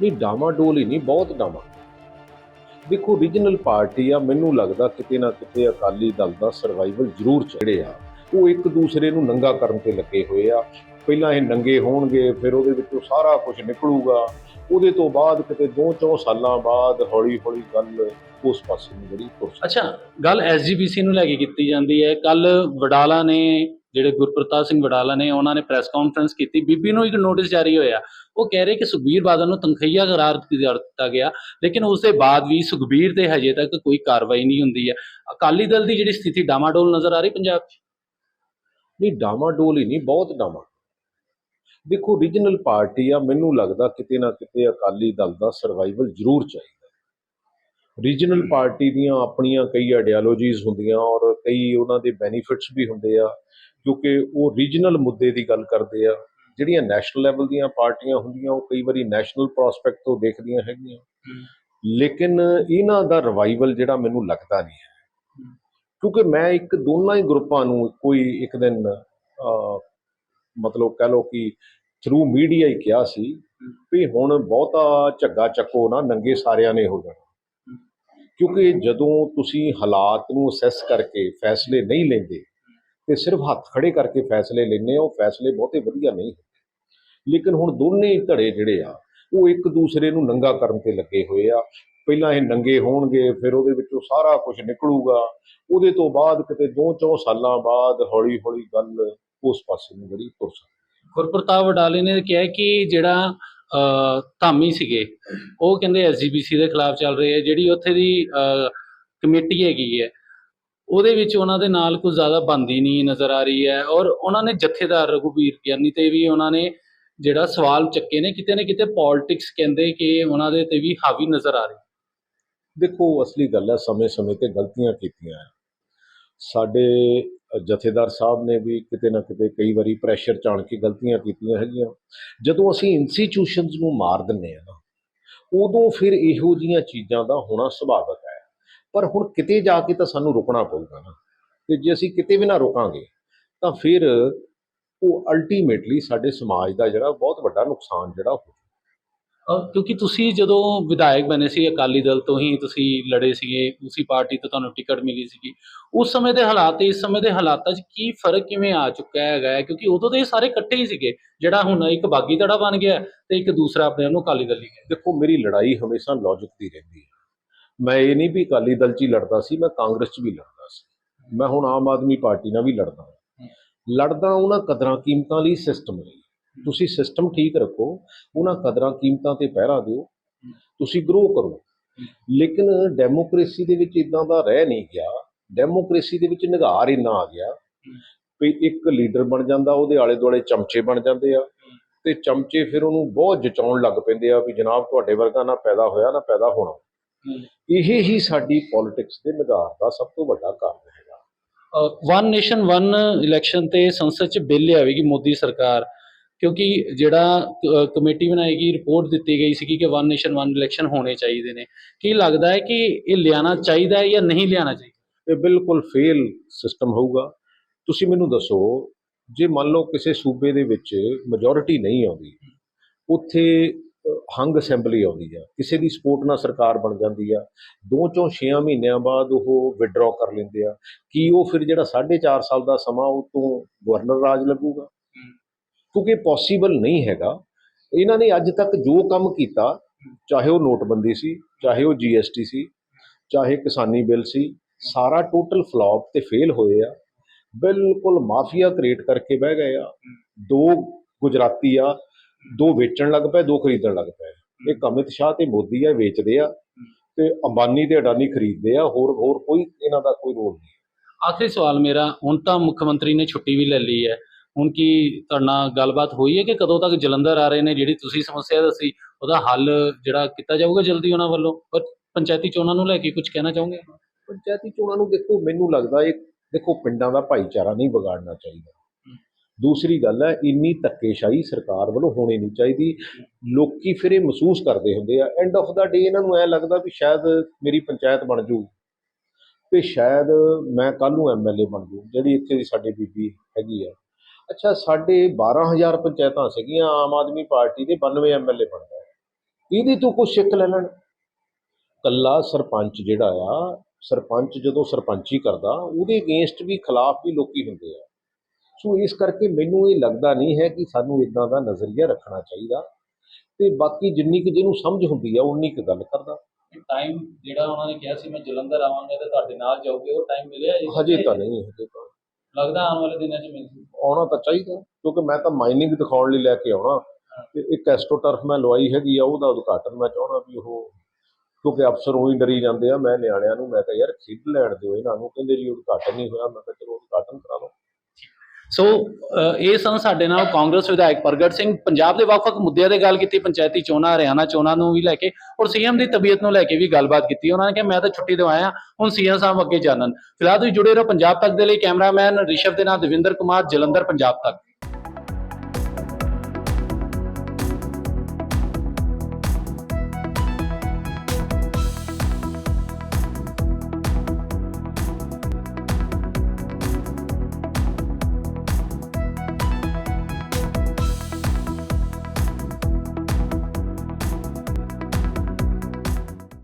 ਨਹੀਂ ਡਾਮਾਡੋਲ ਹੀ ਨਹੀਂ, ਬਹੁਤ ਡਾਮਾ ਦੇਖੋ ਰੀਜਨਲ ਪਾਰਟੀ ਆ, ਮੈਨੂੰ ਲੱਗਦਾ ਕਿਤੇ ਨਾ ਕਿਤੇ ਅਕਾਲੀ ਦਲ ਦਾ ਸਰਵਾਈਵਲ ਜ਼ਰੂਰ ਚੜੇ ਆ, ਉਹ ਇੱਕ ਦੂਸਰੇ ਨੂੰ ਨੰਗਾ ਕਰਨ ਤੇ ਲੱਗੇ ਹੋਏ ਆ। ਪਹਿਲਾਂ ਇਹ ਨੰਗੇ ਹੋਣਗੇ, ਫਿਰ ਉਹਦੇ ਵਿੱਚੋਂ ਸਾਰਾ ਕੁਝ ਨਿਕਲੂਗਾ। ਉਹਦੇ ਤੋਂ ਬਾਅਦ ਕਿਤੇ ਦੋ ਚੌ ਸਾਲਾਂ ਬਾਅਦ ਹੌਲੀ ਹੌਲੀ ਗੱਲ ਉਸ ਪਾਸੇ ਨੂੰ ਜਿਹੜੀ ਤੁਰ ਸਕਦੀ ਅੱਛਾ, ਗੱਲ ਐਸਜੀਪੀਸੀ ਨੂੰ ਲੈ ਕੇ ਕੀਤੀ ਜਾਂਦੀ ਹੈ। ਕੱਲ ਵਡਾਲਾ ਨੇ ਜਿਹੜੇ ਗੁਰਪ੍ਰਤਾਪ ਸਿੰਘ ਵਡਾਲਾ ਨੇ ਉਹਨਾਂ ਨੇ ਪ੍ਰੈਸ ਕਾਨਫਰੰਸ ਕੀਤੀ। ਬੀਬੀ ਨੂੰ ਇੱਕ ਨੋਟਿਸ ਜਾਰੀ ਹੋਇਆ। ਉਹ ਕਹਿ ਰਹੇ ਕਿ ਸੁਖਬੀਰ ਬਾਦਲ ਨੂੰ ਤਨਖਈਆ ਕਰਾਰ ਦਿੱਤਾ ਗਿਆ, ਲੇਕਿਨ ਉਸ ਦੇ ਬਾਅਦ ਵੀ ਸੁਖਬੀਰ ਤੇ ਹਜੇ ਤੱਕ ਕੋਈ ਕਾਰਵਾਈ ਨਹੀਂ ਹੁੰਦੀ ਹੈ। ਅਕਾਲੀ ਦਲ ਦੀ ਜਿਹੜੀ ਸਥਿਤੀ ਡਾਮਾਡੋਲ ਨਜ਼ਰ ਆ ਰਹੀ ਪੰਜਾਬ 'ਚ? ਨਹੀਂ, ਡਾਮਾਡੋਲ ਹੀ ਨਹੀਂ, ਬਹੁਤ ਡਾਮਾ। ਦੇਖੋ ਰੀਜਨਲ ਪਾਰਟੀ ਆ, ਮੈਨੂੰ ਲੱਗਦਾ ਕਿਤੇ ਨਾ ਕਿਤੇ ਅਕਾਲੀ ਦਲ ਦਾ ਸਰਵਾਈਵਲ ਜ਼ਰੂਰ ਚਾਹੀਦਾ। ਰੀਜਨਲ ਪਾਰਟੀ ਦੀਆਂ ਆਪਣੀਆਂ ਕਈ ਆਈਡੀਓਲੋਜੀਜ਼ ਹੁੰਦੀਆਂ ਔਰ ਕਈ ਉਹਨਾਂ ਦੇ ਬੈਨੀਫਿਟਸ ਵੀ ਹੁੰਦੇ ਆ ਕਿਉਂਕਿ ਉਹ ਰੀਜਨਲ ਮੁੱਦੇ ਦੀ ਗੱਲ ਕਰਦੇ ਆ। ਜਿਹੜੀਆਂ ਨੈਸ਼ਨਲ ਲੈਵਲ ਦੀਆਂ ਪਾਰਟੀਆਂ ਹੁੰਦੀਆਂ ਉਹ ਕਈ ਵਾਰੀ ਨੈਸ਼ਨਲ ਪ੍ਰੋਸਪੈਕਟ ਤੋਂ ਦੇਖਦੀਆਂ ਹੈਗੀਆਂ। ਲੇਕਿਨ ਇਹਨਾਂ ਦਾ ਰਿਵਾਈਵਲ ਜਿਹੜਾ ਮੈਨੂੰ ਲੱਗਦਾ ਨਹੀਂ ਹੈ। ਕਿਉਂਕਿ ਮੈਂ ਇੱਕ ਦੋਨਾਂ ਹੀ ਗਰੁੱਪਾਂ ਨੂੰ ਕੋਈ ਇੱਕ ਦਿਨ ਮਤਲਬ ਕਹਿ ਲਓ ਕਿ ਥਰੂ ਮੀਡੀਆ ਹੀ ਕਿਹਾ ਸੀ ਵੀ ਹੁਣ ਬਹੁਤਾ ਝੱਗਾ ਚੱਕੋ ਨਾ ਨੰਗੇ ਸਾਰਿਆਂ ਨੇ ਹੋ ਜਾਣਾ। ਕਿਉਂਕਿ ਜਦੋਂ ਤੁਸੀਂ ਹਾਲਾਤ ਨੂੰ ਅਸੈਸ ਕਰਕੇ ਫੈਸਲੇ ਨਹੀਂ ਲੈਂਦੇ, ਤੇ ਸਿਰਫ ਹੱਥ ਖੜੇ ਕਰਕੇ ਫੈਸਲੇ ਲੈਂਦੇ ਹੋ ਉਹ ਫੈਸਲੇ ਬਹੁਤੇ ਵਧੀਆ ਨਹੀਂ ਹੁੰਦੇ। ਲੇਕਿਨ ਹੁਣ ਦੋਨੇ ਧੜੇ ਜਿਹੜੇ ਆ, ਉਹ ਇੱਕ ਦੂਸਰੇ ਨੂੰ ਨੰਗਾ ਕਰਨ ਤੇ ਲੱਗੇ ਹੋਏ ਆ। ਪਹਿਲਾਂ ਇਹ ਨੰਗੇ ਹੋਣਗੇ, ਫਿਰ ਉਹਦੇ ਵਿੱਚੋਂ ਸਾਰਾ ਕੁਝ ਨਿਕਲੂਗਾ। ਉਹਦੇ ਤੋਂ ਬਾਅਦ ਕਿਤੇ ਦੋ ਚੌ ਸਾਲਾਂ ਬਾਅਦ ਹੌਲੀ ਹੌਲੀ ਗੱਲ ਉਸ ਪਾਸੇ ਨੂੰ ਜਿਹੜੀ ਤੁਰ ਸਕਦੀ। ਗੁਰਪ੍ਰਤਾਪ ਵਡਾਲੇ ਨੇ ਕਿਹਾ ਕਿ ਜਿਹੜਾ ਧਾਮੀ ਸੀਗੇ। ਉਹ ਕਹਿੰਦੇ ਐਸਜੀਪੀਸੀ ਦੇ ਖਿਲਾਫ ਚੱਲ ਰਹੇ ਹੈ ਜਿਹੜੀ ਉੱਥੇ ਦੀ ਕਮੇਟੀ ਹੈਗੀ ਹੈ, ਉਹਦੇ ਵਿੱਚ ਉਹਨਾਂ ਦੇ ਨਾਲ ਕੁਝ ਜ਼ਿਆਦਾ ਬੰਦੀ ਨਹੀਂ ਨਜ਼ਰ ਆ ਰਹੀ ਹੈ ਔਰ ਉਹਨਾਂ ਨੇ ਜਥੇਦਾਰ ਰਘੁਬੀਰ ਗਿਆਨੀ ਤੇ ਵੀ ਉਹਨਾਂ ਨੇ ਜਿਹੜਾ ਸਵਾਲ ਚੱਕੇ ਨੇ, ਕਿਤੇ ਨਾ ਕਿਤੇ ਪੋਲਿਟਿਕਸ ਕਹਿੰਦੇ ਕਿ ਉਹਨਾਂ ਦੇ ਤੇ ਵੀ ਹਾਵੀ ਨਜ਼ਰ ਆ ਰਹੀ ਦੇਖੋ ਅਸਲੀ ਗੱਲ ਹੈ, ਸਮੇਂ-ਸਮੇਂ ਤੇ ਗਲਤੀਆਂ ਕੀਤੀਆਂ ਸਾਡੇ ਜਥੇਦਾਰ ਸਾਹਿਬ ਨੇ ਵੀ ਕਿਤੇ ਨਾ ਕਿਤੇ ਕਈ ਵਾਰੀ ਪ੍ਰੈਸ਼ਰ ਚਾਣ ਕੇ ਗਲਤੀਆਂ ਕੀਤੀਆਂ ਹੈਗੀਆਂ। ਜਦੋਂ ਅਸੀਂ ਇੰਸਟੀਟਿਊਸ਼ਨਸ ਨੂੰ ਮਾਰ ਦਿੰਨੇ ਆ ਨਾ, ਉਦੋਂ ਫਿਰ ਇਹੋ ਜੀਆਂ ਚੀਜ਼ਾਂ ਦਾ ਹੋਣਾ ਸੁਭਾਵਿਕ ਹੈ। ਪਰ ਹੁਣ ਕਿਤੇ ਜਾ ਕੇ ਤਾਂ ਸਾਨੂੰ ਰੁਕਣਾ ਪਊਗਾ ਨਾ। ਤੇ ਜੇ ਅਸੀਂ ਕਿਤੇ ਵੀ ਨਾ ਰੁਕਾਂਗੇ, ਤਾਂ ਫਿਰ ਉਹ ਅਲਟੀਮੇਟਲੀ ਸਾਡੇ ਸਮਾਜ ਦਾ ਜਿਹੜਾ ਬਹੁਤ ਵੱਡਾ ਨੁਕਸਾਨ ਜਿਹੜਾ ਹੋ ਕਿਉਂਕਿ ਤੁਸੀਂ ਜਦੋਂ ਵਿਧਾਇਕ ਬਣੇ ਸੀ, ਅਕਾਲੀ ਦਲ ਤੋਂ ਹੀ ਤੁਸੀਂ ਲੜੇ ਸੀਗੇ, ਉਸੇ ਪਾਰਟੀ ਤੋਂ ਤੁਹਾਨੂੰ ਟਿਕਟ ਮਿਲੀ ਸੀਗੀ। ਉਸ ਸਮੇਂ ਦੇ ਹਾਲਾਤ ਤੇ ਇਸ ਸਮੇਂ ਦੇ ਹਾਲਾਤਾਂ 'ਚ ਕੀ ਫ਼ਰਕ ਕਿਵੇਂ ਆ ਚੁੱਕਾ ਹੈਗਾ ਹੈ? ਕਿਉਂਕਿ ਉਦੋਂ ਦੇ ਸਾਰੇ ਇਕੱਠੇ ਹੀ ਸੀਗੇ, ਜਿਹੜਾ ਹੁਣ ਇੱਕ ਬਾਗੀ ਧੜਾ ਬਣ ਗਿਆ ਤੇ ਇੱਕ ਦੂਸਰਾ ਆਪਣੇ ਆਪ ਨੂੰ ਅਕਾਲੀ ਦਲ ਹੀ ਦੇਖੋ, ਮੇਰੀ ਲੜਾਈ ਹਮੇਸ਼ਾ ਲੌਜੀਕ ਦੀ ਰਹਿੰਦੀ ਹੈ। ਮੈਂ ਇਹ ਨਹੀਂ ਵੀ ਅਕਾਲੀ ਦਲ 'ਚ ਹੀ ਲੜਦਾ ਸੀ, ਮੈਂ ਕਾਂਗਰਸ 'ਚ ਵੀ ਲੜਦਾ ਸੀ। ਮੈਂ ਹੁਣ ਆਮ ਆਦਮੀ ਪਾਰਟੀ ਨਾਲ ਵੀ ਲੜਦਾ ਲੜਦਾ ਉਹਨਾਂ ਕਦਰਾਂ ਕੀਮਤਾਂ ਲਈ ਸਿਸਟਮ ਲਈ। ਤੁਸੀਂ ਸਿਸਟਮ ਠੀਕ ਰੱਖੋ, ਉਹਨਾਂ ਕਦਰਾਂ ਕੀਮਤਾਂ ਤੇ ਪਹਿਰਾ ਦਿਓ, ਤੁਸੀਂ ਗਰੋ ਕਰੋ। ਲੇਕਿਨ ਡੈਮੋਕ੍ਰੇਸੀ ਦੇ ਵਿੱਚ ਇਦਾਂ ਦਾ ਰਹਿ ਨਹੀਂ ਗਿਆ। ਡੈਮੋਕ੍ਰੇਸੀ ਦੇ ਵਿੱਚ ਨਿਗਾਰ ਇੰਨਾ ਆ ਗਿਆ ਵੀ ਇੱਕ ਲੀਡਰ ਬਣ ਜਾਂਦਾ, ਉਹਦੇ ਆਲੇ ਦੁਆਲੇ ਚਮਚੇ ਬਣ ਜਾਂਦੇ ਆ ਤੇ ਚਮਚੇ ਫਿਰ ਉਹਨੂੰ ਬਹੁਤ ਜਚਾਉਣ ਲੱਗ ਪੈਂਦੇ ਆ ਵੀ ਜਨਾਬ ਤੁਹਾਡੇ ਵਰਗਾ ਨਾ ਪੈਦਾ ਹੋਇਆ, ਨਾ ਪੈਦਾ ਹੋਣਾ। ਇਹ ਹੀ ਸਾਡੀ ਪੋਲਿਟਿਕਸ ਦੇ ਨਿਗਾਰ ਦਾ ਸਭ ਤੋਂ ਵੱਡਾ ਕਾਰਨ ਹੈਗਾ। ਵਨ ਨੇਸ਼ਨ ਵਨ ਇਲੈਕਸ਼ਨ ਤੇ ਸੰਸਦ 'ਚ ਬਿੱਲ ਲਿਆਵੇਗੀ ਮੋਦੀ ਸਰਕਾਰ। ਕਿਉਂਕਿ ਜਿਹੜਾ ਅਹ, ਕਮੇਟੀ ਬਣਾਏਗੀ ਰਿਪੋਰਟ ਦਿੱਤੀ ਗਈ ਸੀਗੀ ਕਿ ਵਨ ਨੇਸ਼ਨ ਵਨ ਇਲੈਕਸ਼ਨ ਹੋਣੇ ਚਾਹੀਦੇ ਨੇ। ਕੀ ਲੱਗਦਾ ਹੈ ਕਿ ਇਹ ਲਿਆਣਾ ਚਾਹੀਦਾ ਹੈ ਜਾਂ ਨਹੀਂ ਲਿਆਣਾ ਚਾਹੀਦਾ? ਇਹ ਬਿਲਕੁਲ ਫੇਲ ਸਿਸਟਮ ਹੋਊਗਾ। ਤੁਸੀਂ ਮੈਨੂੰ ਦੱਸੋ ਜੇ ਮੰਨ ਲਓ ਕਿਸੇ ਸੂਬੇ ਦੇ ਵਿੱਚ ਮੈਜੋਰਿਟੀ ਨਹੀਂ ਆਉਂਦੀ ਉੱਥੇ ਹੰਗ ਅਸੈਂਬਲੀ ਆਉਂਦੀ ਆ ਕਿਸੇ ਦੀ ਸਪੋਰਟ ਨਾਲ ਸਰਕਾਰ ਬਣ ਜਾਂਦੀ ਆ ਦੋ ਚੋਂ 6 ਮਹੀਨਿਆਂ ਬਾਅਦ ਉਹ ਵਿਡਰਾਅ ਕਰ ਲੈਂਦੇ ਆ ਕੀ ਉਹ ਫਿਰ ਜਿਹੜਾ 4.5 ਸਾਲ ਦਾ ਸਮਾਂ ਉਹ ਤੋਂ ਗਵਰਨਰ ਰਾਜ ਲੱਗੂਗਾ? ਕਿਉਂਕਿ ਪੋਸੀਬਲ ਨਹੀਂ ਹੈਗਾ। ਇਹਨਾਂ ਨੇ ਅੱਜ ਤੱਕ ਜੋ ਕੰਮ ਕੀਤਾ, ਚਾਹੇ ਉਹ ਨੋਟਬੰਦੀ ਸੀ, ਚਾਹੇ ਉਹ ਜੀਐਸਟੀ ਸੀ, ਚਾਹੇ ਕਿਸਾਨੀ ਬਿੱਲ ਸੀ, ਸਾਰਾ ਟੋਟਲ ਫਲॉप ਤੇ ਫੇਲ ਹੋਏ ਆ। ਬਿਲਕੁਲ ਮਾਫੀਆ ਕ੍ਰੀਏਟ ਕਰਕੇ ਬਹਿ ਗਏ ਆ। ਦੋ ਗੁਜਰਾਤੀ ਆ, ਦੋ ਵੇਚਣ ਲੱਗ ਪਏ, ਦੋ ਖਰੀਦਣ ਲੱਗ ਪਏ। ਇੱਕ ਅਮਿਤ ਸ਼ਾਹ ਤੇ ਮੋਦੀ ਆ ਵੇਚਦੇ ਆ ਤੇ ਅੰਬਾਨੀ ਤੇ ਅਡਾਨੀ ਖਰੀਦਦੇ ਆ, ਹੋਰ ਹੋਰ ਕੋਈ ਇਹਨਾਂ ਦਾ ਕੋਈ ਰੋਲ ਨਹੀਂ। ਆਖਰੀ ਸਵਾਲ ਮੇਰਾ, ਹੁਣ ਤਾਂ ਮੁੱਖ ਮੰਤਰੀ ਨੇ ਛੁੱਟੀ ਵੀ ਲੈ ਲਈ ਹੈ। ਹੁਣ ਕੀ ਤੁਹਾਡੇ ਗੱਲਬਾਤ ਹੋਈ ਹੈ ਕਿ ਕਦੋਂ ਤੱਕ ਜਲੰਧਰ ਆ ਰਹੇ ਨੇ? ਜਿਹੜੀ ਤੁਸੀਂ ਸਮੱਸਿਆ ਦੱਸੀ ਉਹਦਾ ਹੱਲ ਜਿਹੜਾ ਕੀਤਾ ਜਾਊਗਾ ਜਲਦੀ ਉਹਨਾਂ ਵੱਲੋਂ? ਪਰ ਪੰਚਾਇਤੀ ਚੋਣਾਂ ਨੂੰ ਲੈ ਕੇ ਕੁਝ ਕਹਿਣਾ ਚਾਹੋਗੇ? ਪੰਚਾਇਤੀ ਚੋਣਾਂ ਨੂੰ ਦੇਖੋ ਮੈਨੂੰ ਲੱਗਦਾ ਇਹ ਦੇਖੋ ਪਿੰਡਾਂ ਦਾ ਭਾਈਚਾਰਾ ਨਹੀਂ ਵਿਗਾੜਨਾ ਚਾਹੀਦਾ। ਦੂਸਰੀ ਗੱਲ ਹੈ ਇੰਨੀ ਧੱਕੇਸ਼ਾਹੀ ਸਰਕਾਰ ਵੱਲੋਂ ਹੋਣੀ ਨਹੀਂ ਚਾਹੀਦੀ। ਲੋਕੀ ਫਿਰ ਇਹ ਮਹਿਸੂਸ ਕਰਦੇ ਹੁੰਦੇ ਆ ਐਂਡ ਆਫ ਦਾ ਡੇ ਇਹਨਾਂ ਨੂੰ ਐ ਲੱਗਦਾ ਵੀ ਸ਼ਾਇਦ ਮੇਰੀ ਪੰਚਾਇਤ ਬਣ ਜੂ। ਤੇ ਸ਼ਾਇਦ ਮੈਂ ਕੱਲ ਨੂੰ ਐਮਐਲਏ ਬਣ ਜੂ ਜਿਹੜੀ ਇੱਥੇ ਦੀ ਸਾਡੀ ਬੀਬੀ ਹੈਗੀ ਆ। ਅੱਛਾ ਸਾਡੇ 12000 ਪੰਚਾਇਤਾਂ ਸੀਗੀਆਂ ਆਮ ਆਦਮੀ ਪਾਰਟੀ ਦੇ 92 ਐਮਐਲਏ ਬਣ ਗਏ ਇਹਦੇ ਤੋਂ ਕੁਝ ਸਿੱਖ ਲੈ ਲੈਣ। ਕੱਲਾ ਸਰਪੰਚ ਜਿਹੜਾ ਆ ਸਰਪੰਚ ਜਦੋਂ ਸਰਪੰਚੀ ਕਰਦਾ ਉਹਦੇ ਅਗੇਂਸਟ ਵੀ ਖਿਲਾਫ ਵੀ ਲੋਕੀ ਹੁੰਦੇ ਆ। ਸੋ ਇਸ ਕਰਕੇ ਮੈਨੂੰ ਇਹ ਲੱਗਦਾ ਨਹੀਂ ਹੈ ਕਿ ਸਾਨੂੰ ਇਦਾਂ ਦਾ ਨਜ਼ਰੀਆ ਰੱਖਣਾ ਚਾਹੀਦਾ। ਤੇ ਬਾਕੀ ਜਿੰਨੀ ਕਿ ਜਿਹਨੂੰ ਸਮਝ ਹੁੰਦੀ ਆ ਉਨੀ ਕੁ ਗੱਲ ਕਰਦਾ। ਟਾਈਮ ਜਿਹੜਾ ਉਹਨਾਂ ਨੇ ਕਿਹਾ ਸੀ ਮੈਂ ਜਲੰਧਰ ਆਵਾਂਗਾ ਤੇ ਤੁਹਾਡੇ ਨਾਲ ਜਾਊਗੇ ਉਹ ਟਾਈਮ ਮਿਲਿਆ? ਹਜੇ ਤਾਂ ਨਹੀਂ ਹਜੇ ਤਾਂ। ਲੱਗਦਾ ਆਉਣ ਵਾਲੇ ਦਿਨਾਂ 'ਚ ਮਿਲ ਆਉਣਾ ਤਾਂ ਚਾਹੀਦਾ, ਕਿਉਂਕਿ ਮੈਂ ਤਾਂ ਮਾਈਨਿੰਗ ਦਿਖਾਉਣ ਲਈ ਲੈ ਕੇ ਆਉਣਾ। ਤੇ ਇੱਕ ਟਰਫ ਮੈਂ ਲਵਾਈ ਹੈਗੀ ਆ, ਉਹਦਾ ਉਦਘਾਟਨ ਮੈਂ ਚਾਹੁੰਦਾ ਵੀ ਉਹ, ਕਿਉਂਕਿ ਅਫਸਰ ਉਹੀ ਡਰੀ ਜਾਂਦੇ ਆ, ਮੈਂ ਨਿਆਣਿਆਂ ਨੂੰ, ਮੈਂ ਕਿਹਾ ਯਾਰ ਖੇਡ ਲੈਣ ਦਿਓ ਇਹਨਾਂ ਨੂੰ, ਕਹਿੰਦੇ ਜੀ ਉਦਘਾਟਨ ਨਹੀਂ ਹੋਇਆ, ਮੈਂ ਕਿਹਾ ਚਲੋ ਉਦਘਾਟਨ ਕਰਾ ਲਓ। ਸੋ ਇਹ ਸਨ ਸਾਡੇ ਨਾਲ ਕਾਂਗਰਸ ਵਿਧਾਇਕ ਪ੍ਰਗਟ ਸਿੰਘ। ਪੰਜਾਬ ਦੇ ਵੱਖ-ਵੱਖ ਮੁੱਦਿਆਂ ਤੇ ਗੱਲ ਕੀਤੀ, ਪੰਚਾਇਤੀ ਚੋਣਾਂ, ਹਰਿਆਣਾ ਚੋਣਾਂ ਨੂੰ ਵੀ ਲੈ ਕੇ ਔਰ ਸੀਐਮ ਦੀ ਤਬੀਅਤ ਨੂੰ ਲੈ ਕੇ ਵੀ ਗੱਲਬਾਤ ਕੀਤੀ। ਉਹਨਾਂ ਨੇ ਕਿਹਾ, ਮੈਂ ਤਾਂ ਛੁੱਟੀ ਤੋਂ ਆਇਆ, ਹੁਣ ਸੀਐਮ ਸਾਹਿਬ ਅੱਗੇ ਜਾਣਨ। ਫਿਲਹਾਲ ਤੁਸੀਂ ਜੁੜੇ ਰਹੋ ਪੰਜਾਬ ਤੱਕ ਦੇ ਲਈ। ਕੈਮਰਾਮੈਨ ਰਿਸ਼ਵ ਦੇ ਨਾਲ ਦਵਿੰਦਰ ਕੁਮਾਰ, ਜਲੰਧਰ, ਪੰਜਾਬ ਤੱਕ।